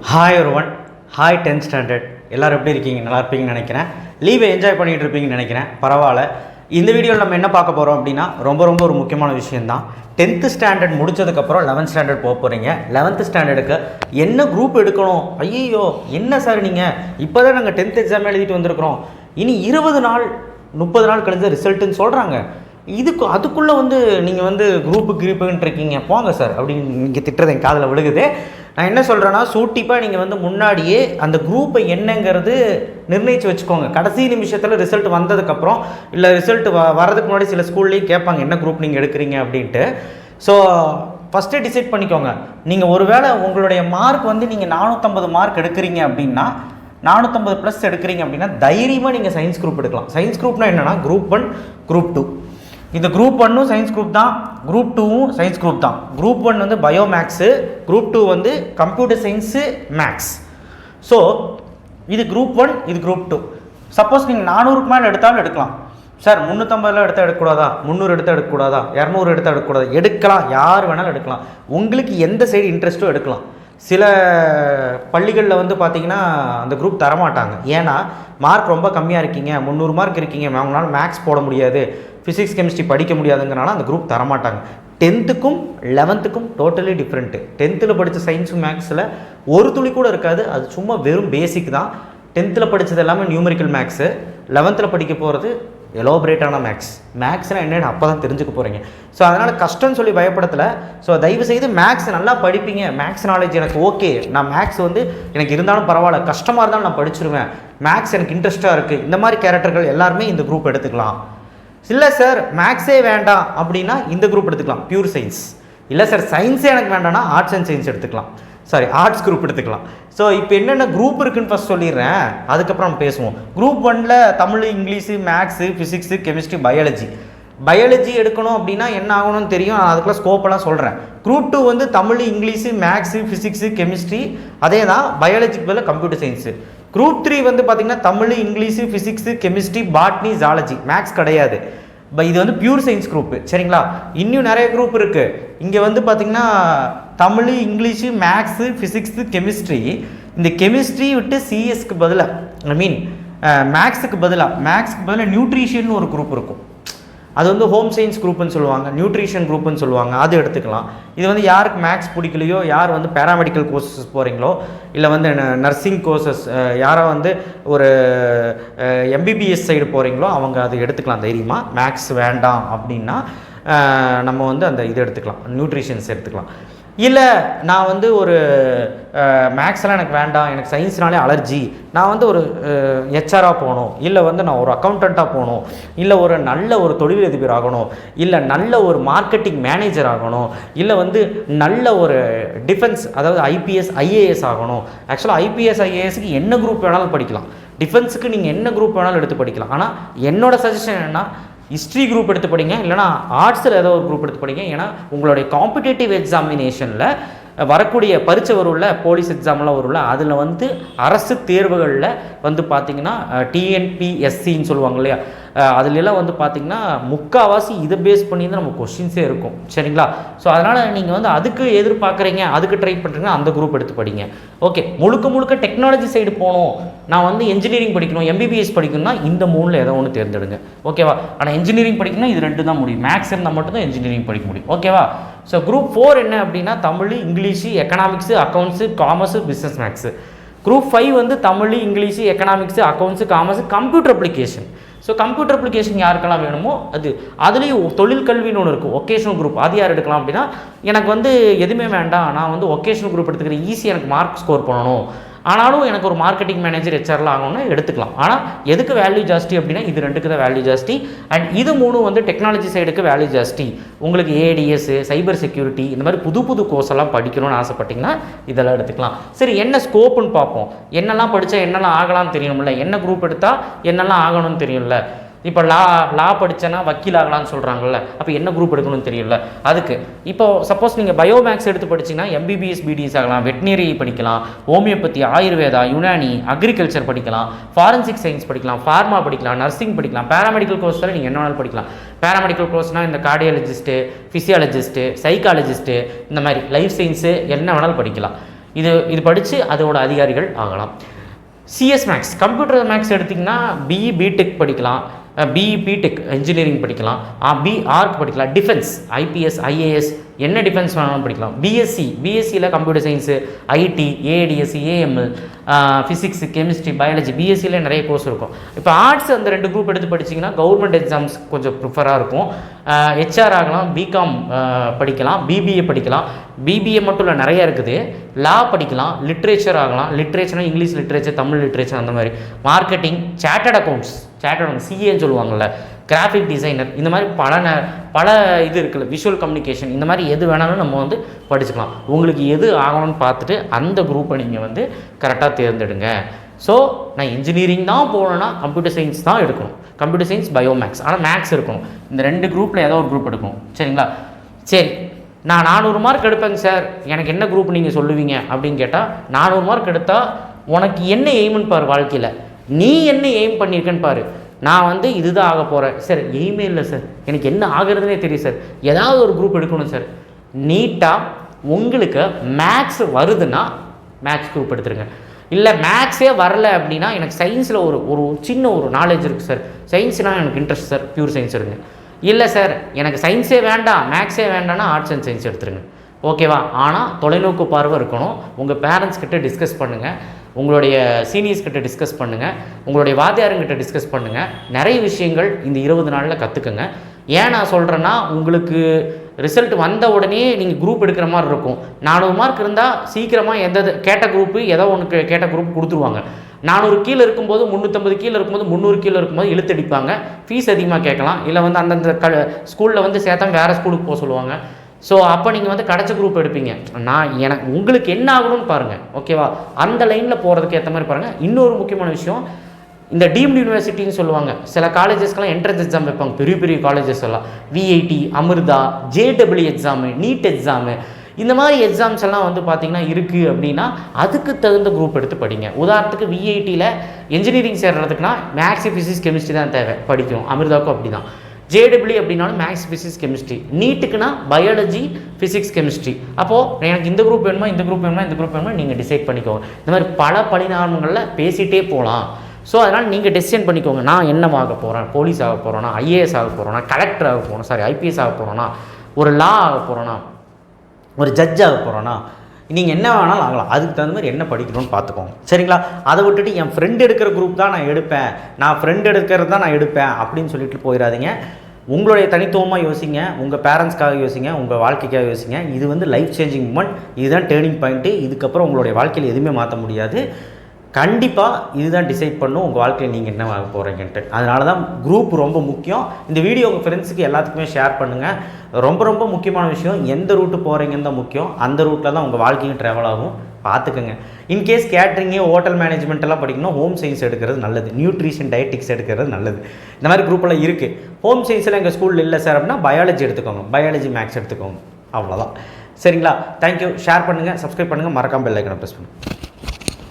Hi ஒருவன் hi tenth standard எல்லோரும் எப்படி இருக்கீங்க? நல்லா இருப்பீங்கன்னு நினைக்கிறேன். லீவை என்ஜாய் பண்ணிகிட்டு இருப்பீங்கன்னு நினைக்கிறேன். பரவாயில்ல. இந்த வீடியோவில் நம்ம என்ன பார்க்க போகிறோம் அப்படின்னா ரொம்ப ரொம்ப ஒரு முக்கியமான விஷயந்தான் டென்த்து ஸ்டாண்டர்ட் முடிச்சதுக்கப்புறம் லெவன்த் ஸ்டாண்டர்ட் போக போகிறீங்க லெவன்த்து ஸ்டாண்டர்டுக்கு என்ன குரூப் எடுக்கணும்? ஐயோ என்ன சார் நீங்கள் இப்போ தான் நாங்கள் டென்த் எக்ஸாம் எழுதிட்டு வந்திருக்கிறோம். இனி இருபது நாள் முப்பது நாள் கழிஞ்ச ரிசல்ட்டுன்னு சொல்கிறாங்க இதுக்கு அதுக்குள்ளே வந்து நீங்கள் வந்து குரூப்பு கிரூப்புன்ட்டு இருக்கீங்க. போங்க சார் அப்படின்னு நீங்கள் திட்டுறது என் காதில் விழுகுது. நான் என்ன சொல்கிறேன்னா சூட்டிப்பாக நீங்கள் வந்து முன்னாடியே அந்த குரூப்பை என்னங்கிறது நிர்ணயித்து வச்சுக்கோங்க. கடைசி நிமிஷத்தில் ரிசல்ட் வந்ததுக்கப்புறம் இல்லை ரிசல்ட் வ வரதுக்கு முன்னாடி சில ஸ்கூல்லேயும் கேட்பாங்க என்ன குரூப் நீங்கள் எடுக்கிறீங்க? அப்படின்ட்டு. ஸோ ஃபஸ்ட்டு டிசைட் பண்ணிக்கோங்க. நீங்கள் ஒருவேளை உங்களுடைய மார்க் வந்து நீங்கள் நானூற்றம்பது மார்க் எடுக்கிறீங்க அப்படின்னா நானூற்றம்பது ப்ளஸ் எடுக்கிறீங்க அப்படின்னா தைரியமாக நீங்கள் சயின்ஸ் குரூப் எடுக்கலாம். சயின்ஸ் குரூப்னா என்னென்னா குரூப் ஒன் குரூப் டூ இந்த குரூப் ஒன்னும் சயின்ஸ் குரூப் தான். குரூப் டூவும் சயின்ஸ் குரூப் தான். குரூப் ஒன் வந்து பயோ மேக்ஸு குரூப் டூ வந்து கம்ப்யூட்டர் சயின்ஸு மேக்ஸ் ஸோ இது குரூப் ஒன் இது குரூப் டூ சப்போஸ் நீங்கள் நானூறுக்கு மேலே எடுத்தாலும் எடுக்கலாம். சார் முந்நூற்றம்பதுல எடுத்தால் எடுக்கக்கூடாதா? முந்நூறு எடுத்தால் எடுக்கக்கூடாதா? இரநூறு எடுத்தால் எடுக்கக்கூடாதா? எடுக்கலாம். யார் வேணாலும் எடுக்கலாம். உங்களுக்கு எந்த சைடு இன்ட்ரெஸ்ட்டும் எடுக்கலாம். சில பள்ளிகளில் வந்து பார்த்திங்கன்னா அந்த குரூப் தரமாட்டாங்க. ஏன்னா மார்க் ரொம்ப கம்மியாக இருக்கீங்க முந்நூறு மார்க் இருக்கீங்க அவங்களால மேக்ஸ் போட முடியாது ஃபிசிக்ஸ் கெமிஸ்ட்ரி படிக்க முடியாதுங்கிறனால அந்த குரூப் தரமாட்டாங்க. டென்த்துக்கும் லெவன்த்துக்கும் டோட்டலி டிஃப்ரெண்ட்டு டென்த்தில் படித்த சயின்ஸும் மேக்ஸில் ஒரு துளி கூட இருக்காது. அது சும்மா வெறும் பேசிக் தான். டென்த்தில் படித்தது எல்லாமே நியூமரிக்கல் மேக்ஸு லெவன்த்தில் படிக்க போகிறது எலோபரேட்டான மேக்ஸ் மேக்ஸ்னால் என்னென்னு அப்போ தான் தெரிஞ்சுக்க போகிறீங்க ஸோ அதனால் கஷ்டம்னு சொல்லி பயப்படுத்தலை ஸோ தயவு செய்து மேக்ஸ் நல்லா படிப்பீங்க. மேக்ஸ் நாலேஜ் எனக்கு ஓகே நான் மேக்ஸ் வந்து எனக்கு இருந்தாலும் பரவாயில்ல. கஷ்டமாக இருந்தாலும் நான் படிச்சிருவேன். மேக்ஸ் எனக்கு இன்ட்ரெஸ்ட்டாக இருக்குது இந்த மாதிரி கேரக்டர்கள் எல்லாருமே இந்த குரூப் எடுத்துக்கலாம். இல்லை சார் மேக்ஸே வேண்டாம் அப்படின்னா இந்த குரூப் எடுத்துக்கலாம். பியூர் சயின்ஸ் இல்லை சார் சயின்ஸே எனக்கு வேண்டாம்னா ஆர்ட்ஸ் அண்ட் சயின்ஸ் எடுத்துக்கலாம். சாரி ஆர்ட்ஸ் குரூப் எடுத்துக்கலாம். ஸோ இப்போ என்னென்ன குரூப் இருக்குன்னு ஃபஸ்ட் சொல்லிடுறேன். அதுக்கப்புறம் நம்ம பேசுவோம். குரூப் ஒன்ல Tamil English maths physics chemistry biology biology எடுக்கணும் அப்படின்னா என்ன ஆகணும்னு தெரியும். நான் அதுக்குள்ள ஸ்கோப்பெல்லாம் சொல்கிறேன் குரூப் டூ வந்து Tamil English maths physics chemistry அதே தான் பயாலஜிக்கு பதில் கம்ப்யூட்டர் சயின்ஸு குரூப் த்ரீ வந்து பார்த்திங்கன்னா Tamil English physics chemistry botany zoology maths கிடையாது. இது வந்து பியூர் சயின்ஸ் குரூப்பு சரிங்களா? இன்னும் நிறைய குரூப் இருக்குது இங்கே வந்து பார்த்திங்கன்னா Tamil English maths physics chemistry இந்த கெமிஸ்ட்ரி விட்டு சிஎஸ்க்கு பதிலாக ஐ மீன் மேக்ஸுக்கு பதிலாக மேக்ஸுக்கு பதிலாக நியூட்ரிஷன் ஒரு குரூப் இருக்கும். அது வந்து ஹோம் சயின்ஸ் குரூப்னு சொல்லுவாங்க நியூட்ரிஷன் குரூப்னு சொல்லுவாங்க. அது எடுத்துக்கலாம். இது வந்து யாருக்கு மேக்ஸ் பிடிக்கலையோ யார் வந்து பேராமெடிக்கல் கோர்சஸ் போகிறீங்களோ இல்லை வந்து நர்சிங் கோர்சஸ் யாரோ வந்து ஒரு எம்பிபிஎஸ் சைடு போகிறீங்களோ அவங்க அது எடுத்துக்கலாம் தைரியமாக மேக்ஸ் வேண்டாம் அப்படின்னா நம்ம வந்து அந்த இது எடுத்துக்கலாம். நியூட்ரிஷன்ஸ் எடுத்துக்கலாம். இல்லை நான் வந்து ஒரு மேக்ஸ்லாம் எனக்கு வேண்டாம் எனக்கு சயின்ஸ்னாலே அலர்ஜி நான் வந்து ஒரு ஹெச்ஆராக போகணும். இல்லை வந்து நான் ஒரு அக்கௌண்டண்ட்டாக போகணும். இல்லை ஒரு நல்ல ஒரு தொழிலதிபர் ஆகணும். இல்லை நல்ல ஒரு மார்க்கெட்டிங் மேனேஜர் ஆகணும். இல்லை வந்து நல்ல ஒரு டிஃபென்ஸ் அதாவது ஐபிஎஸ் ஐஏஎஸ் ஆகணும். ஆக்சுவலாக ஐபிஎஸ் ஐஏஎஸ்க்கு என்ன குரூப் வேணாலும் படிக்கலாம். டிஃபென்ஸுக்கு நீங்கள் என்ன குரூப் வேணாலும் எடுத்து படிக்கலாம். ஆனால் என்னோடய சஜஷன் என்னென்னா ஹிஸ்ட்ரி குரூப் எடுத்து படிங்க இல்லைனா ஆர்ட்ஸில் ஏதோ ஒரு குரூப் எடுத்து படிங்க. ஏன்னா உங்களுடைய காம்படிட்டிவ் எக்ஸாமினேஷனில் வரக்கூடிய பரீட்சை வரும்ல போலீஸ் எக்ஸாம்லாம் வரும்ல அதில் வந்து அரசு தேர்வுகளில் வந்து பார்த்தீங்கன்னா டிஎன்பிஎஸ்சின்னு சொல்லுவாங்க இல்லையா? அதுலலாம் வந்து பார்த்தீங்கன்னா முக்கால்வாசி இதை பேஸ் பண்ணி தான் நம்ம கொஷின்ஸே இருக்கும். சரிங்களா? ஸோ அதனால் நீங்கள் வந்து அதுக்கு எதிர்பார்க்குறீங்க அதுக்கு ட்ரை பண்ணுறீங்கன்னா அந்த குரூப் எடுத்து படிங்க. ஓகே முழுக்க முழுக்க டெக்னாலஜி சைடு போகணும் நான் வந்து இன்ஜினியரிங் படிக்கணும் எம்பிபிஎஸ் படிக்கணும்னா இந்த மூணில் ஏதோ ஒன்று தேர்ந்தெடுங்க. ஓகேவா ஆனால் இன்ஜினியரிங் படிக்கணும்னா இது ரெண்டு தான் முடியும். மேக்ஸ் இருந்தால் மட்டும்தான் இன்ஜினியரிங் படிக்க முடியும். ஓகேவா ஸோ குரூப் ஃபோர் என்ன அப்படின்னா Tamil English economics accounts commerce business maths group five வந்து Tamil English economics accounts commerce computer application so computer application யாருக்கெல்லாம் வேணுமோ அது அதுலேயும் தொழில் கல்வின்னு ஒன்று இருக்குது ஒகேஷனல் குரூப் அது யார் எடுக்கலாம் அப்படின்னா எனக்கு வந்து எதுவுமே வேண்டாம். நான் வந்து ஒகேஷனல் குரூப் எடுத்துக்கிறேன். ஈஸியாக எனக்கு மார்க் ஸ்கோர் பண்ணணும். ஆனாலும் எனக்கு ஒரு மார்க்கெட்டிங் மேனேஜர் ஹெச்ஆரில் ஆகணும்னா எடுத்துக்கலாம். ஆனால் எதுக்கு வேல்யூ ஜாஸ்தி அப்படின்னா இது ரெண்டுக்கு தான் வேல்யூ ஜாஸ்தி. அண்ட் இது மூணு வந்து டெக்னாலஜி சைடுக்கு வேல்யூ ஜாஸ்தி. உங்களுக்கு ஏடிஎஸ் சைபர் செக்யூரிட்டி இந்த மாதிரி புது புது கோர்ஸ் எல்லாம் படிக்கணும்னு ஆசைப்பட்டீங்கன்னா இதெல்லாம் எடுத்துக்கலாம். சரி என்ன ஸ்கோப்புன்னு பார்ப்போம். என்னெல்லாம் படித்தா என்னெல்லாம் ஆகலாம்னு தெரியும்ல என்ன குரூப் எடுத்தால் என்னெல்லாம் ஆகணும்னு தெரியும்ல இப்போ லா லா படித்தேன்னா வக்கீல் ஆகலாம்னு சொல்கிறாங்கல்ல அப்போ என்ன குரூப் எடுக்கணும்னு தெரியல. அதுக்கு இப்போ சப்போஸ் நீங்கள் பயோ மேக்ஸ் எடுத்து படிச்சிங்கன்னா எம்பிபிஎஸ் பிடிஎஸ் ஆகலாம் வெட்டினரி படிக்கலாம் ஹோமியோபதி ஆயுர்வேதா யுனானி அக்ரிகல்ச்சர் படிக்கலாம் ஃபாரன்சிக் சயின்ஸ் படிக்கலாம் ஃபார்மா படிக்கலாம் நர்சிங் படிக்கலாம் பேராமெடிக்கல் கோர்ஸில் நீங்கள் என்ன வேணாலும் படிக்கலாம். பேராமெடிக்கல் கோர்ஸ்னால் இந்த கார்டியாலஜிஸ்ட்டு ஃபிசியாலஜிஸ்ட்டு சைக்காலஜிஸ்ட்டு இந்த மாதிரி லைஃப் சயின்ஸு என்ன வேணாலும் படிக்கலாம். இது இது படித்து அதோட அதிகாரிகள் ஆகலாம். சிஎஸ் மேக்ஸ் கம்ப்யூட்டர் மேக்ஸ் எடுத்திங்கன்னா பிஇ பிடெக் படிக்கலாம். பிஇ பிடெக் இன்ஜினியரிங் படிக்கலாம். பி ஆர்க் படிக்கலாம். டிஃபென்ஸ் ஐபிஎஸ் ஐஏஎஸ் என்ன டிஃபென்ஸ் வேணாலும் படிக்கலாம். BSc பிஎஸ்சியில் computer science IT ADSC AML physics chemistry biology பிஎஸ்சியில் நிறைய கோர்ஸ் இருக்கும். இப்போ ஆர்ட்ஸ் அந்த ரெண்டு குரூப் எடுத்து படிச்சிங்கன்னா கவர்மெண்ட் எக்ஸாம்ஸ் கொஞ்சம் ப்ரிஃபராக இருக்கும். ஹெச்ஆர் ஆகலாம் பிகாம் படிக்கலாம் பிபிஏ படிக்கலாம். பிபிஏ மட்டும் இல்லை நிறைய இருக்குது. லா படிக்கலாம் லிட்ரேச்சர் ஆகலாம். லிட்ரேச்சர்னா இங்கிலீஷ் லிட்ரேச்சர் தமிழ் லிட்ரேச்சர் அந்த மாதிரி. மார்க்கெட்டிங் சார்ட்டட் அக்கௌண்ட்ஸ் சார்ட்டட் சிஏன்னு சொல்லுவாங்கள்ல கிராஃபிக் டிசைனர் இந்த மாதிரி பல ந பல இது இருக்குல்ல விஷுவல் கம்யூனிகேஷன் இந்த மாதிரி எது வேணாலும் நம்ம வந்து படிச்சுக்கலாம். உங்களுக்கு எது ஆகணும்னு பார்த்துட்டு அந்த குரூப்பை நீங்கள் வந்து கரெக்டாக தேர்ந்தெடுங்க. ஸோ நான் இன்ஜினியரிங் தான் போகணுன்னா கம்ப்யூட்டர் சயின்ஸ் தான் எடுக்கணும். கம்ப்யூட்டர் சயின்ஸ் பயோ மேக்ஸ் ஆனால் மேக்ஸ் இருக்கணும். இந்த ரெண்டு குரூப்பில் ஏதோ ஒரு குரூப் எடுக்கணும். சரிங்களா? சரி. நான் நானூறு மார்க் எடுப்பேங்க சார் எனக்கு என்ன குரூப் நீங்கள் சொல்லுவீங்க அப்படின்னு கேட்டால் நானூறு மார்க் எடுத்தால் உனக்கு என்ன எய்ம்னு பார் வாழ்க்கையில். நீ என்ன எய்ம் பண்ணியிருக்கேன்னு பாரு. நான் வந்து இதுதான் ஆக போகிறேன் சார் எய்மே இல்லை சார். எனக்கு என்ன ஆகிறதுனே தெரியும் சார். ஏதாவது ஒரு குரூப் எடுக்கணும் சார். நீட்டாக உங்களுக்கு மேக்ஸ் வருதுன்னா மேக்ஸ் குரூப் எடுத்துருங்க. இல்லை மேக்ஸே வரல அப்படின்னா எனக்கு சயின்ஸில் ஒரு ஒரு சின்ன ஒரு நாலேஜ் இருக்குது சார். சயின்ஸ்னால் எனக்கு இன்ட்ரெஸ்ட் சார். பியூர் சயின்ஸ் எடுங்க. இல்லை சார் எனக்கு சயின்ஸே வேண்டாம் மேக்ஸே வேண்டாம்னா ஆர்ட்ஸ் அண்ட் சயின்ஸ் எடுத்துருங்க. ஓகேவா ஆனால் தொலைநோக்கு பார்வை இருக்கணும். உங்கள் பேரண்ட்ஸ் கிட்ட டிஸ்கஸ் பண்ணுங்கள் உங்களுடைய சீனியர்ஸ் கிட்ட டிஸ்கஸ் பண்ணுங்கள் உங்களுடைய வாத்தியாருங்கிட்ட டிஸ்கஸ் பண்ணுங்கள் நிறைய விஷயங்கள் இந்த இருபது நாளில் கற்றுக்குங்க ஏன் நான் சொல்கிறேன்னா உங்களுக்கு ரிசல்ட் வந்த உடனே நீங்கள் குரூப் எடுக்கிற மாதிரி இருக்கும். நானூறு மார்க் இருந்தால் சீக்கிரமாக எந்த கேட்ட குரூப்பு ஏதோ ஒன்று கேட்ட குரூப் கொடுத்துருவாங்க. நானூறு கீழே இருக்கும்போது முந்நூற்றம்பது கீழே இருக்கும்போது முந்நூறு கீழே இருக்கும்போது இழுத்தடிப்பாங்க. ஃபீஸ் அதிகமாக கேட்கலாம். இல்லை வந்து அந்தந்த க ஸ்கூலில் வந்து சேர்த்தா வேறு ஸ்கூலுக்கு போக சொல்லுவாங்க. ஸோ அப்போ நீங்கள் வந்து கிடச்ச குரூப் எடுப்பீங்க. நான் எனக்கு உங்களுக்கு என்ன ஆகணும்னு பாருங்கள் ஓகேவா அந்த லைனில் போகிறதுக்கு ஏற்ற மாதிரி பாருங்கள் இன்னொரு முக்கியமான விஷயம் இந்த டீம்டு யூனிவர்சிட்டின்னு சொல்லுவாங்க. சில காலேஜஸ்க்கெல்லாம் என்ட்ரன்ஸ் எக்ஸாம் வைப்பாங்க. பெரிய பெரிய காலேஜஸ் எல்லாம். VIT Amrita JW exam NEET exam இந்த மாதிரி எக்ஸாம்ஸ் எல்லாம் வந்து பார்த்தீங்கன்னா இருக்குது அப்படின்னா அதுக்கு தகுந்த குரூப் எடுத்து படிங்க. உதாரணத்துக்கு விஐடியில் இன்ஜினியரிங் சேர்கிறதுக்குனா மேக்ஸ் ஃபிசிக்ஸ் கெமிஸ்ட்ரி தான் தேவை. படிக்கணும் அமிர்தாவுக்கும் அப்படி தான் ஜேடபிள்யூ அப்படின்னாலும் மேக்ஸ் ஃபிசிக்ஸ் கெமிஸ்ட்ரி நீட்டுக்குன்னா பயாலஜி ஃபிசிக்ஸ் கெமிஸ்ட்ரி அப்போது எனக்கு இந்த குரூப் வேணுமா இந்த குரூப் வேணுமா இந்த குரூப் வேணுமா நீங்கள் டிசைட் பண்ணிக்கோங்க. இந்த மாதிரி பல பரிணாமங்களில் பேசிகிட்டே போகலாம். ஸோ அதனால் நீங்கள் டெசிஷன் பண்ணிக்கோங்க. நான் என்னவாக போகிறேன் போலீஸ் ஆக போகிறேன்னா ஐஏஎஸ் ஆக போகிறேன்னா கலெக்டர் ஆக போகிறோம் சாரி ஐபிஎஸ் ஆக போகிறோன்னா ஒரு லா ஆக போகிறோன்னா ஒரு ஜட்ஜ் ஆக போகிறோன்னா நீங்கள் என்ன வேணாலும் ஆகலாம். அதுக்கு தகுந்த மாதிரி என்ன படிக்கணும்னு பார்த்துக்கோங்க. சரிங்களா? அதை விட்டுட்டு என் ஃப்ரெண்டு எடுக்கிற குரூப் தான் நான் எடுப்பேன். நான் ஃப்ரெண்டு எடுக்கிறது தான் நான் எடுப்பேன் அப்படின்னு சொல்லிட்டு போயிடாதீங்க. உங்களுடைய தனித்துவமாக யோசிங்க. உங்கள் பேரண்ட்ஸ்க்காக யோசிங்க. உங்கள் வாழ்க்கைக்காக யோசிங்க. இது வந்து லைஃப் சேஞ்சிங் மூமெண்ட் இதுதான் டேர்னிங் பாயிண்ட்டு இதுக்கப்புறம் உங்களுடைய வாழ்க்கையில் எதுவுமே மாற்ற முடியாது. கண்டிப்பாக இதுதான் டிசைட் பண்ணும். உங்கள் வாழ்க்கையில் நீங்கள் என்ன வாங்க போகிறீங்கன்ட்டு அதனால தான் குரூப் ரொம்ப முக்கியம். இந்த வீடியோ உங்கள் ஃப்ரெண்ட்ஸுக்கு எல்லாத்துக்குமே ஷேர் பண்ணுங்கள் ரொம்ப ரொம்ப முக்கியமான விஷயம் எந்த ரூட்டு போகிறீங்கன்னு தான் முக்கியம். அந்த ரூட்டில் தான் உங்கள் வாழ்க்கையும் ட்ராவல் ஆகும். பார்த்துக்குங்க. இன்கேஸ் கேட்ரிங்கு ஹோட்டல் மேனேஜ்மெண்ட்டெல்லாம் படிக்கணும் ஹோம் சயின்ஸ் எடுக்கிறது நல்லது. நியூட்ரிஷன் டயட்டிக்ஸ் எடுக்கிறது நல்லது. இந்த மாதிரி குரூப்பெல்லாம் இருக்குது ஹோம் சயின்ஸில் எங்கள் ஸ்கூலில் இல்லை சார் அப்படின்னா பயாலஜி எடுத்துக்கோங்க. பயாலஜி மேக்ஸ் எடுத்துக்கோங்க. அவ்வளோதான் சரிங்களா? தேங்க்யூ ஷேர் பண்ணுங்கள் சப்ஸ்கிரைப் பண்ணுங்கள் மறக்காமல் பெல் ஐக்கனை ப்ரெஸ் பண்ணுங்கள்